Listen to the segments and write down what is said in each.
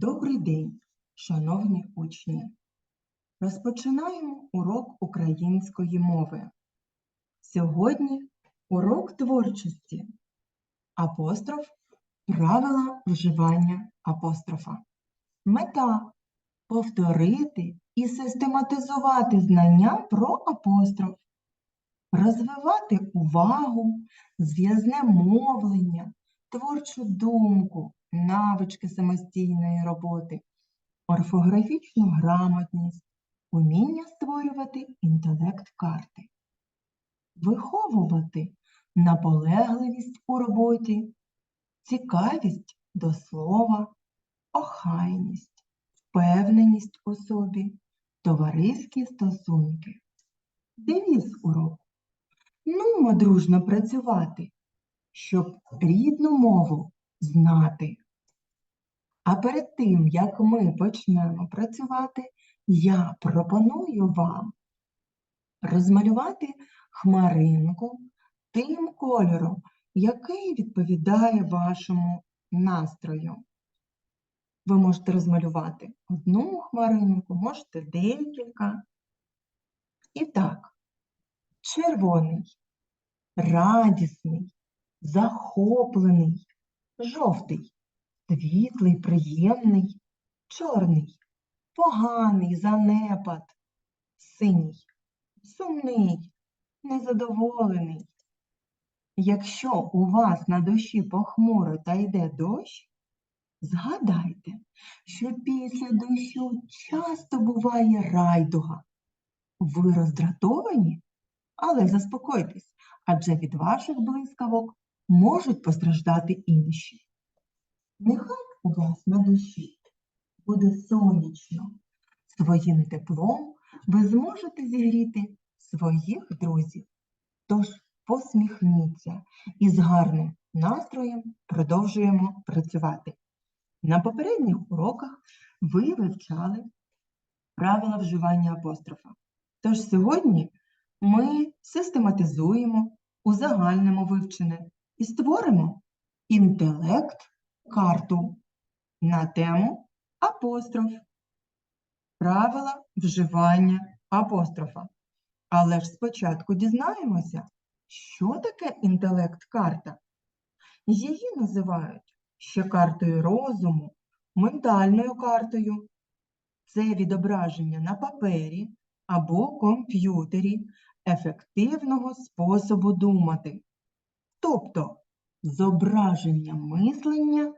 Добрий день, шановні учні! Розпочинаємо урок української мови. Сьогодні урок творчості. Апостроф правила вживання апострофа. Мета повторити і систематизувати знання про апостроф, розвивати увагу, зв'язне мовлення, творчу думку, навички самостійної роботи, орфографічну грамотність, уміння створювати інтелект карти, виховувати наполегливість у роботі, цікавість до слова, охайність, впевненість у собі, товариські стосунки. Девіз уроку. Нумо дружно працювати, щоб рідну мову знати. А перед тим, як ми почнемо працювати, я пропоную вам розмалювати хмаринку тим кольором, який відповідає вашому настрою. Ви можете розмалювати одну хмаринку, можете декілька. І так, червоний, радісний, захоплений, жовтий, світлий, приємний, чорний, поганий, занепад, синій, сумний, незадоволений. Якщо у вас на душі похмуро та йде дощ, згадайте, що після дощу часто буває райдуга. Ви роздратовані, але заспокойтесь, адже від ваших блискавок можуть постраждати інші. Нехай у вас на душі буде сонячно. Своїм теплом ви зможете зігріти своїх друзів. Тож посміхніться і з гарним настроєм продовжуємо працювати. На попередніх уроках ви вивчали правила вживання апострофа. Тож сьогодні ми систематизуємо, узагальнимо вивчене і створимо інтелект карту на тему апостроф. Правила вживання апострофа. Але ж спочатку дізнаємося, що таке інтелект-карта. Її називають ще картою розуму, ментальною картою. Це відображення на папері або комп'ютері ефективного способу думати. Тобто зображення мислення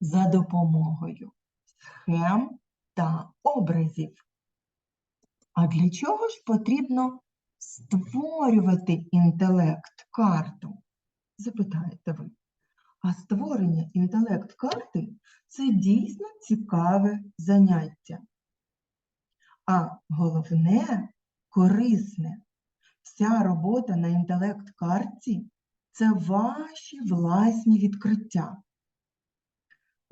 за допомогою схем та образів. А для чого ж потрібно створювати інтелект-карту? Запитаєте ви. А створення інтелект-карти це дійсно цікаве заняття. А головне корисне. Вся робота на інтелект-картці це ваші власні відкриття,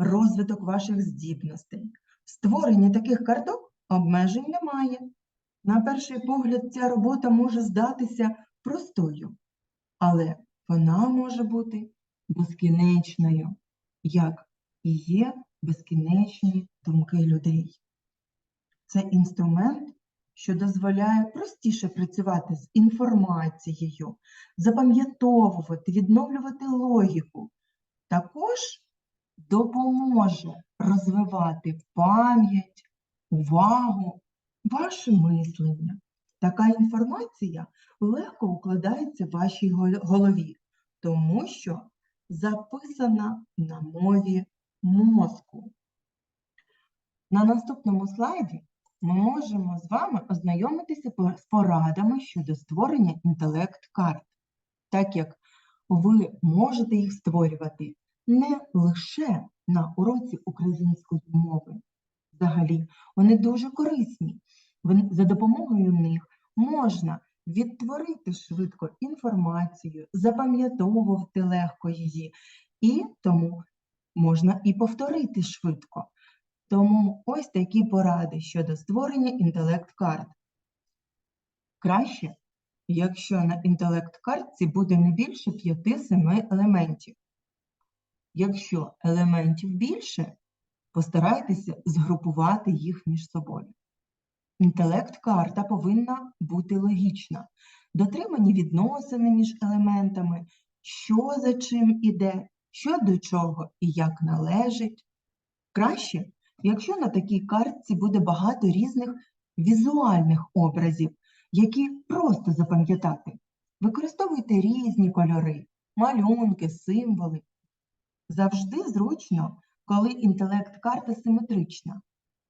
розвиток ваших здібностей. В створенні таких карток обмежень немає. На перший погляд, ця робота може здатися простою, але вона може бути безкінечною, як і є безкінечні думки людей. Це інструмент, що дозволяє простіше працювати з інформацією, запам'ятовувати, відновлювати логіку. Також допоможе розвивати пам'ять, увагу, ваше мислення. Така інформація легко укладається в вашій голові, тому що записана на мові мозку. На наступному слайді ми можемо з вами ознайомитися з порадами щодо створення інтелект-карт, так як ви можете їх створювати не лише на уроці української мови. Взагалі, вони дуже корисні. За допомогою них можна відтворити швидко інформацію, запам'ятовувати легко її, і тому можна і повторити швидко. Тому ось такі поради щодо створення інтелект-карт. Краще, якщо на інтелект-картці буде не більше 5-7 елементів. Якщо елементів більше, Постарайтеся згрупувати їх між собою. Інтелект-карта повинна бути логічна, дотримані відносини між елементами, що за чим іде, що до чого і як належить. Краще, якщо на такій картці буде багато різних візуальних образів, які просто запам'ятати. Використовуйте різні кольори, малюнки, символи. Завжди зручно, коли інтелект-карта симетрична.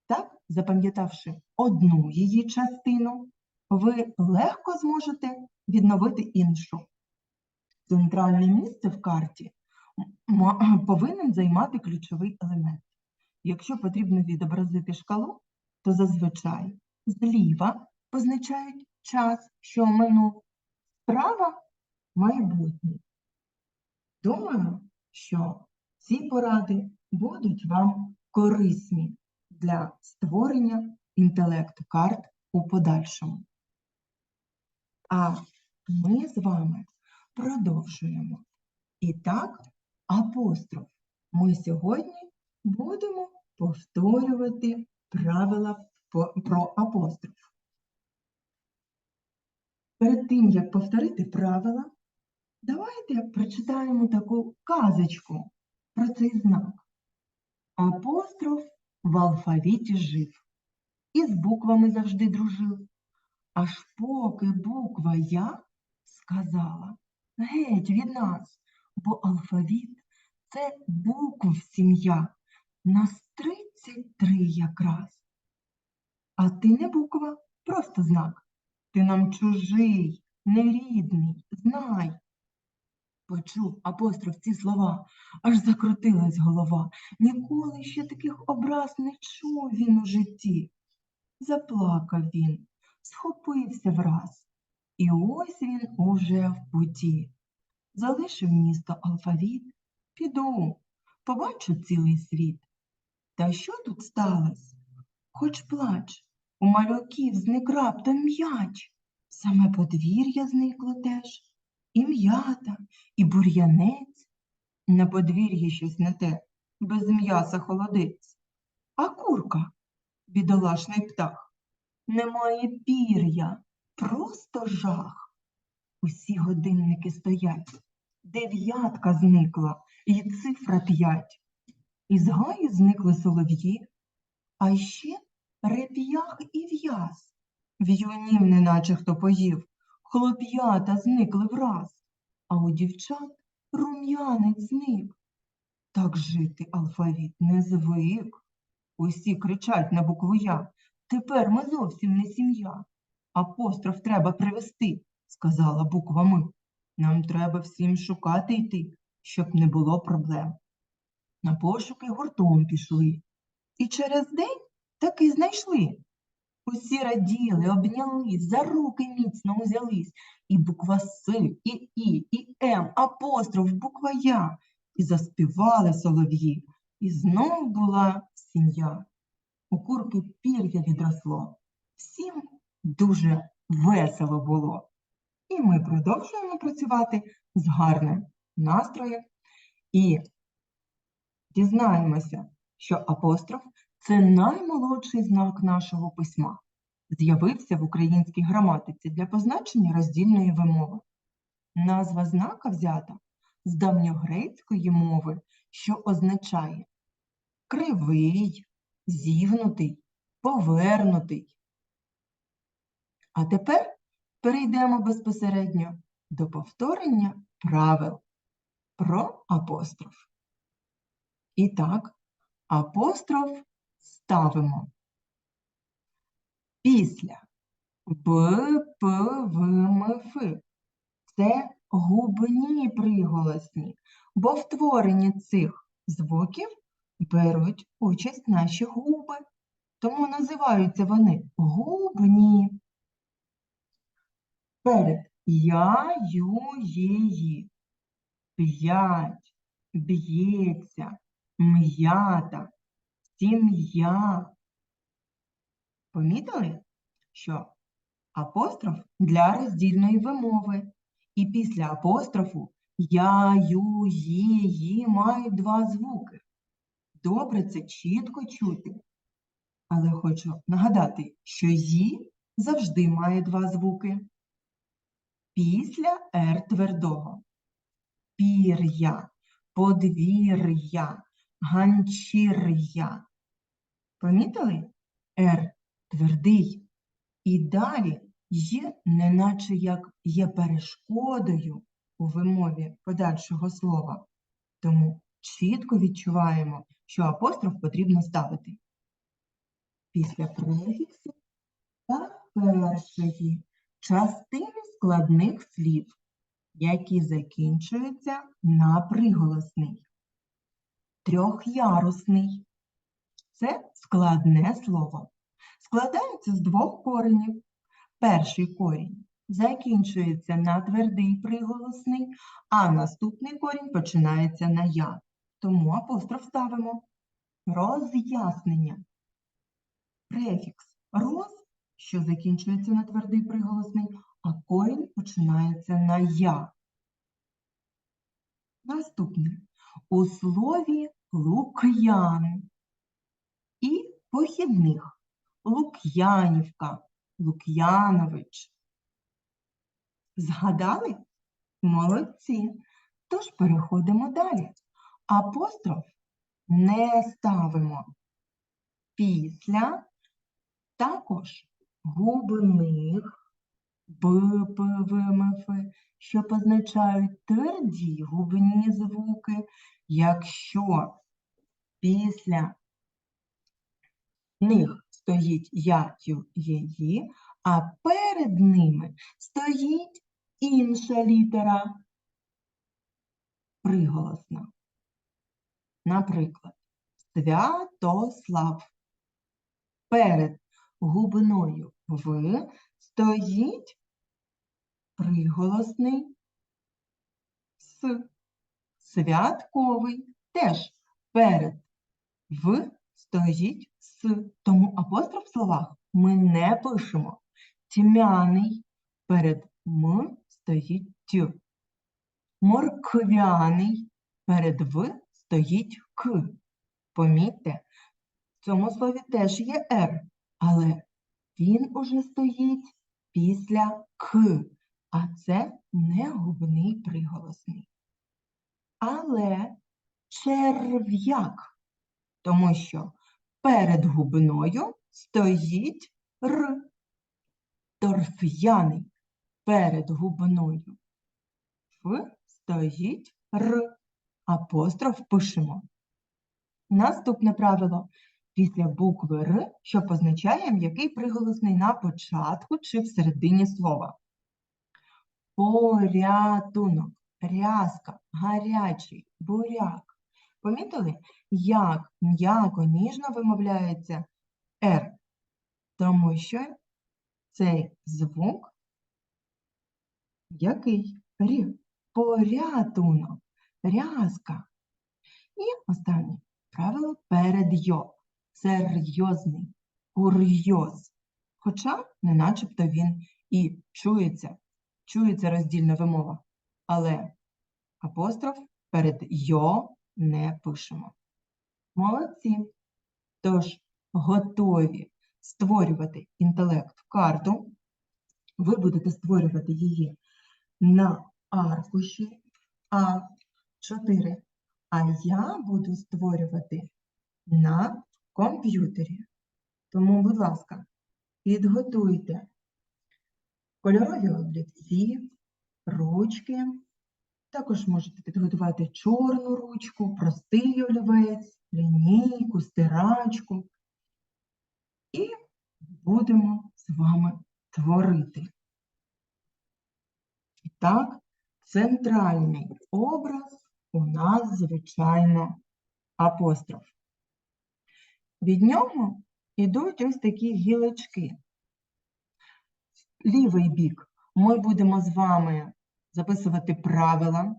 Так, запам'ятавши одну її частину, ви легко зможете відновити іншу. Центральне місце в карті повинен займати ключовий елемент. Якщо потрібно відобразити шкалу, то зазвичай зліва позначають час, що минув, справа майбутнє. Думаю, що ці поради будуть вам корисні для створення інтелект-карт у подальшому. А ми з вами продовжуємо. І так, апостроф. Ми сьогодні будемо повторювати правила про апостроф. Перед тим, як повторити правила, давайте прочитаємо таку казочку про цей знак. Апостроф в алфавіті жив і з буквами завжди дружив. Аж поки буква Я сказала геть від нас, бо алфавіт це букв сім'я. Нас 33 якраз. А ти не буква, просто знак. Ти нам чужий, нерідний, знай. Почув апостроф ці слова, аж закрутилась голова. Ніколи ще таких образ не чув він у житті. Заплакав він, схопився враз, і ось він уже в путі. Залишив місто алфавіт, піду, побачу цілий світ. Та що тут сталося? Хоч плач, у малюків зник раптом м'яч, саме подвір'я зникло теж, і м'ята, і бур'янець. На подвір'ї щось не те, без м'яса холодець. А курка, бідолашний птах, немає пір'я, просто жах. Усі годинники стоять, дев'ятка зникла, і цифра п'ять. Із гаю зникли солов'ї, а ще реп'ях і в'яз. В'юнів неначе хто поїв, хлоп'ята зникли враз, а у дівчат рум'янець зник. Так жити алфавіт не звик. Усі кричать на букву Я. Тепер ми зовсім не сім'я. Апостроф треба привести, сказала буква Ми. Нам треба всім шукати йти, щоб не було проблем. На пошуки гуртом пішли. І через день таки знайшли. Усі раділи, обнялись, за руки міцно узялись. І буква С, і І, і М, апостроф, буква Я. І заспівали солов'ї. І знов була сім'я. У курки пір'я відросло. Всім дуже весело було. І ми продовжуємо працювати з гарним настроєм і дізнаємося, що апостроф це наймолодший знак нашого письма. З'явився в українській граматиці для позначення роздільної вимови. Назва знака взята з давньогрецької мови, що означає кривий, зігнутий, повернутий. А тепер перейдемо безпосередньо до повторення правил про апостроф. І так, апостроф ставимо після Б, П, В, М, Ф. Це губні приголосні, бо в творенні цих звуків беруть участь наші губи, тому називаються вони губні. Перед я, ю, є, ї. П'ять, б'ється, м'ята, сім'я. Помітили, що апостроф для роздільної вимови. І після апострофу я, ю, є, ї мають два звуки. добре це чітко чути. Але хочу нагадати, що «зі» завжди має два звуки. Після «р» твердого. Пір'я, подвір'я, ганчір'я. Помітили? «Р» твердий. І далі «й» неначе як є перешкодою у вимові подальшого слова. Тому чітко відчуваємо, що апостроф потрібно ставити після префіксу та першої частини складних слів, які закінчуються на приголосний. Трьохярусний це складне слово. Складається з двох коренів. Перший корінь закінчується на твердий приголосний, а наступний корінь починається на я. Тому апостроф ставимо. Роз'яснення. Префікс роз, що закінчується на твердий приголосний, а корінь починається на я. Наступне. У слові лук'ян і похідних Лук'янівка, Лук'янович. Згадали? Молодці. Тож переходимо далі. Апостроф не ставимо після також губних б, п, в, м, ф, що позначають тверді губні звуки, якщо після них стоїть я, тю, є, ї, а перед ними стоїть інша літера приголосна. Наприклад, Святослав. Перед губною В стоїть приголосний С. Святковий. Теж перед В стоїть С. Тому апостроф в словах ми не пишемо. Тьмяний. Перед М стоїть Т. Морквяний. Перед В стоїть К. Помітьте, в цьому слові теж є Р, але він уже стоїть після К, а це не губний приголосний. Але черв'як, тому що перед губною стоїть Р. Торф'яний перед губною Ф стоїть Р. Апостроф пишемо. Наступне правило. Після букви Р, що позначає м'який приголосний на початку чи в середині слова. Порятунок, рязка, гарячий, буряк. Помітили, як м'яко, ніжно вимовляється Р, тому що цей звук який? Рі. Порятунок, рязка. І останнє правило перед йо. Серйозний, курйоз. Хоча, не начебто він і чується, чується роздільна вимова. Але апостроф перед йо не пишемо. Молодці. Тож, готові створювати інтелект в карту. Ви будете створювати її на аркуші А4, а я буду створювати на комп'ютері. Тому, будь ласка, підготуйте кольорові олівці, ручки. Також можете підготувати чорну ручку, простий олівець, лінійку, стирачку. І будемо з вами творити. І так, центральний образ у нас, звичайно, апостроф. Від нього йдуть ось такі гілочки. Лівий бік ми будемо з вами записувати правила,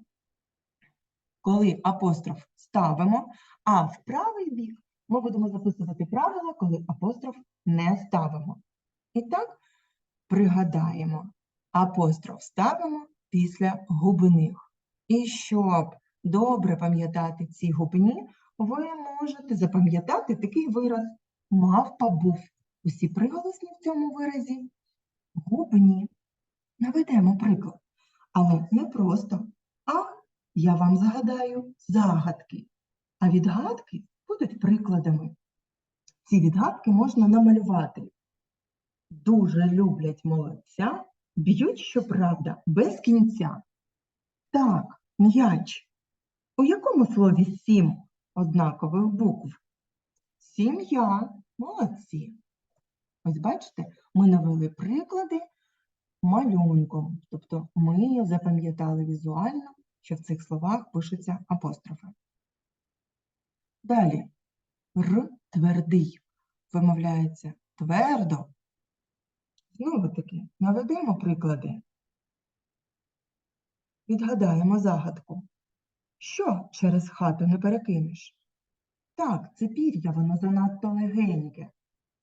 коли апостроф ставимо, а в правий бік ми будемо записувати правила, коли апостроф не ставимо. І так, пригадаємо, апостроф ставимо після губних. І щоб добре пам'ятати ці губні, ви можете запам'ятати такий вираз мавпа був. Усі приголосні в цьому виразі губні. Наведемо приклад. Але не просто, а я вам загадаю загадки. А відгадки будуть прикладами. Ці відгадки можна намалювати. Дуже люблять молодця, б'ють, щоправда, без кінця. Так, м'яч. У якому слові сім однакових букв? Сім'я. Молодці. Ось бачите, ми навели приклади малюнком. Тобто ми запам'ятали візуально, що в цих словах пишуться апострофи. Далі. Р твердий. Вимовляється твердо. Знову таки, наведемо приклади. Відгадаємо загадку. Що через хату не перекинеш? Так, це пір'я, воно занадто легеньке.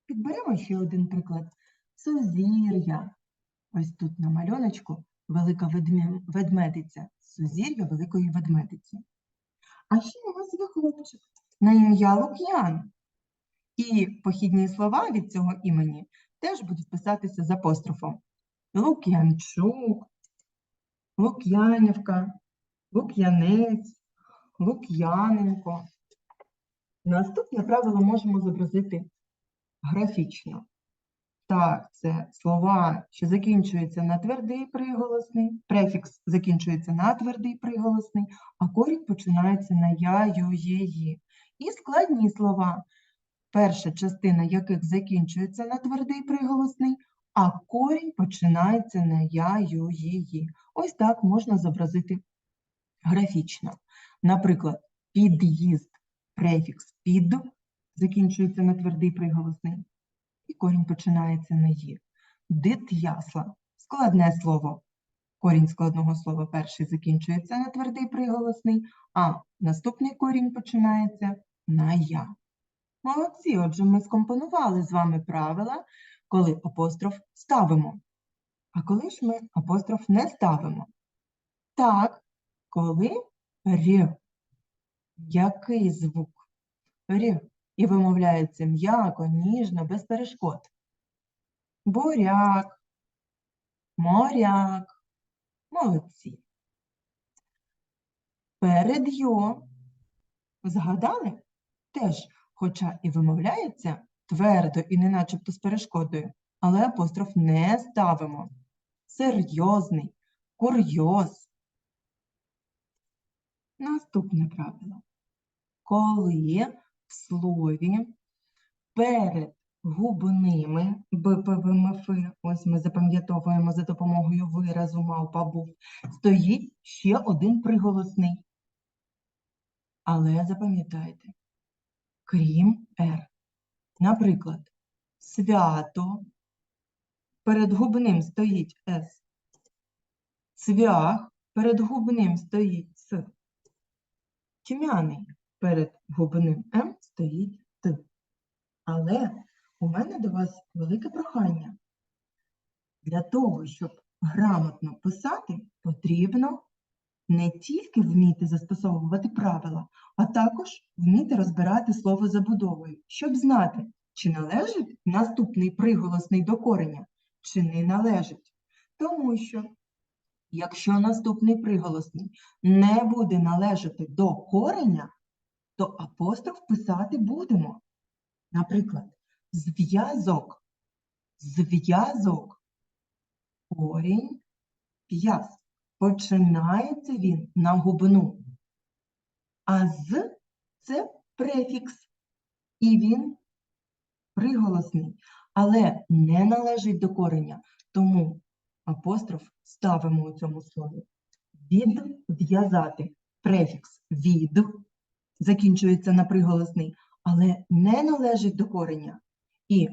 Підберемо ще один приклад. Сузір'я. Ось тут на малюночку велика ведмедиця. Сузір'я великої ведмедиці. А ще у вас є хлопчик на ім'я Лук'ян. І похідні слова від цього імені теж будуть писатися з апострофом. Лук'янчук, Лук'янівка, Лук'янець, Лук'яненко. Наступне правило можемо зобразити графічно. Так, це слова, що закінчуються на твердий приголосний, префікс закінчується на твердий приголосний, а корінь починається на я, ю, є, ї. І складні слова, перша частина яких закінчується на твердий приголосний, а корінь починається на я, ю, є, ї. Ось так можна зобразити графічно. Наприклад, під'їзд, префікс під закінчується на твердий приголосний, корінь починається на «є». Дит'ясла – складне слово. Корінь складного слова перший закінчується на твердий приголосний, а наступний корінь починається на я. Молодці, отже, ми скомпонували з вами правила, коли апостроф ставимо. А коли ж ми апостроф не ставимо? Так, коли р. Який звук? Р. І вимовляється м'яко, ніжно, без перешкод. Буряк, моряк. Молодці. Перед йо. Згадали? Теж, хоча і вимовляється твердо і не начебто з перешкодою, але апостроф не ставимо. Серйозний, курйоз. Наступне правило. Коли в слові перед губними БПВМФ, ось ми запам'ятовуємо за допомогою виразу мавпа був, стоїть ще один приголосний. Але запам'ятайте, крім «р». Наприклад, свято, перед губним стоїть «с». Цвях, перед губним стоїть «с». Тьмяний, перед губним «м» стоїть «т». Але у мене до вас велике прохання. Для того, щоб грамотно писати, потрібно не тільки вміти застосовувати правила, а також вміти розбирати слово забудовою, щоб знати, чи належить наступний приголосний до кореня, чи не належить. Тому що, якщо наступний приголосний не буде належати до кореня, то апостроф писати будемо. Наприклад, зв'язок, зв'язок, корінь, п'яс. Починається він на губну. А з це префікс. І він приголосний, але не належить до кореня. Тому апостроф ставимо у цьому слові. Відв'язати префікс від закінчується на приголосний, але не належить до кореня. І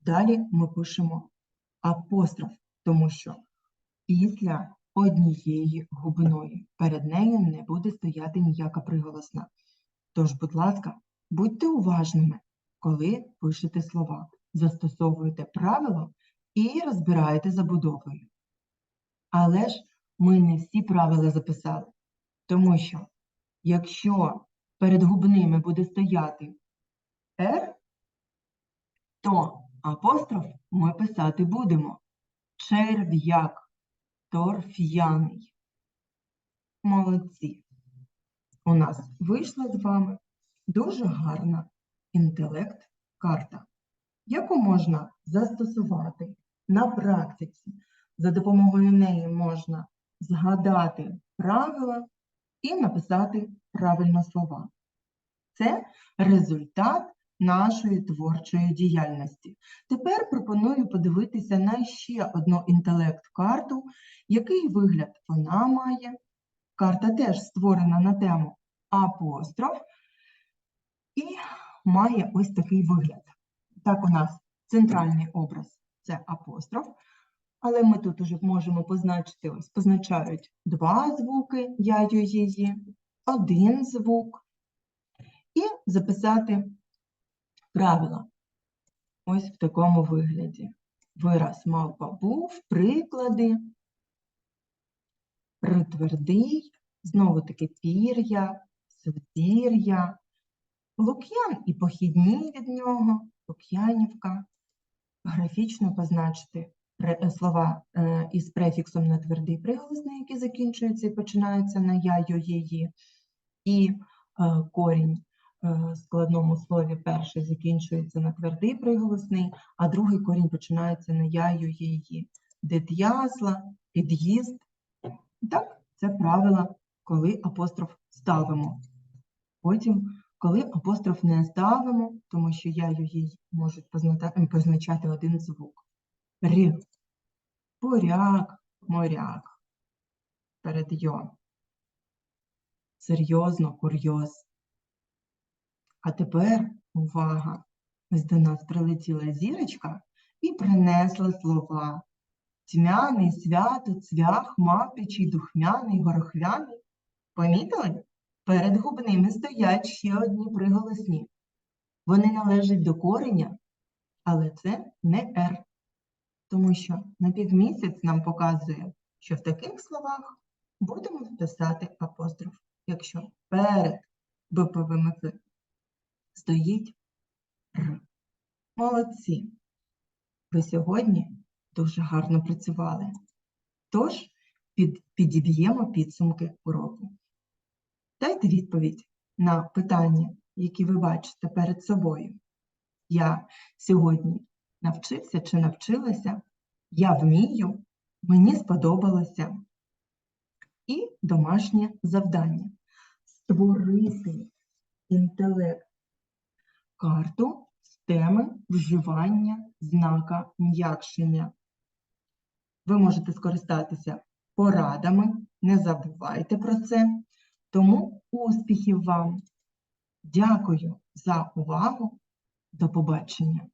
далі ми пишемо апостроф, тому що після однієї губної перед нею не буде стояти ніяка приголосна. Тож, будь ласка, будьте уважними, коли пишете слова, застосовуйте правило і розбирайте забудовою. Але ж ми не всі правила записали, тому що якщо перед губними буде стояти «р», то апостроф ми писати будемо черв'як, торф'яний. Молодці. У нас вийшла з вами дуже гарна інтелект-карта, яку можна застосувати на практиці. За допомогою неї можна згадати правила і написати правильно слова. Це результат нашої творчої діяльності. Тепер пропоную подивитися на ще одну інтелект-карту, який вигляд вона має. Карта теж створена на тему апостроф і має ось такий вигляд. Так, у нас центральний образ це апостроф, але ми тут уже можемо позначити, ось позначають два звуки я, ю, ї, один звук і записати правила. Ось в такому вигляді. Вираз мавпа був, приклади, притвердий, знову таки пір'я, свдір'я, лук'ян і похідні від нього, лук'янівка. Графічно позначити слова е, із префіксом на твердий приголосний, які закінчуються і починаються на я, ю, є, ї. І е, корінь е, складному слові перший закінчується на твердий приголосний, а другий корінь починається на я, ю, є, ї. Дит'язла, під'їзд. Так, це правила, коли апостроф ставимо. Потім, коли апостроф не ставимо, тому що я, ю, є, можуть позначати один звук. Р. Поряк, моряк. Перед йо. Серйозно, курйоз. А тепер увага! Ось до нас прилетіла зірочка і принесла слова. Тьмяний, свято, цвях, мапичий, духмяний, горохвяний. Помітили? Перед губними стоять ще одні приголосні. Вони належать до кореня, але це не «р», тому що напівмісяць нам показує, що в таких словах будемо писати апостроф, якщо перед биповими стоїть «р». Молодці! Ви сьогодні дуже гарно працювали. Тож під, підіб'ємо підсумки уроку. Дайте відповідь на питання, які ви бачите перед собою. Я сьогодні навчився чи навчилася, я вмію, мені сподобалося. І домашнє завдання створити інтелект карту з теми вживання знака м'якшення. Ви можете скористатися порадами, не забувайте про це. Тому успіхів вам! Дякую за увагу! До побачення!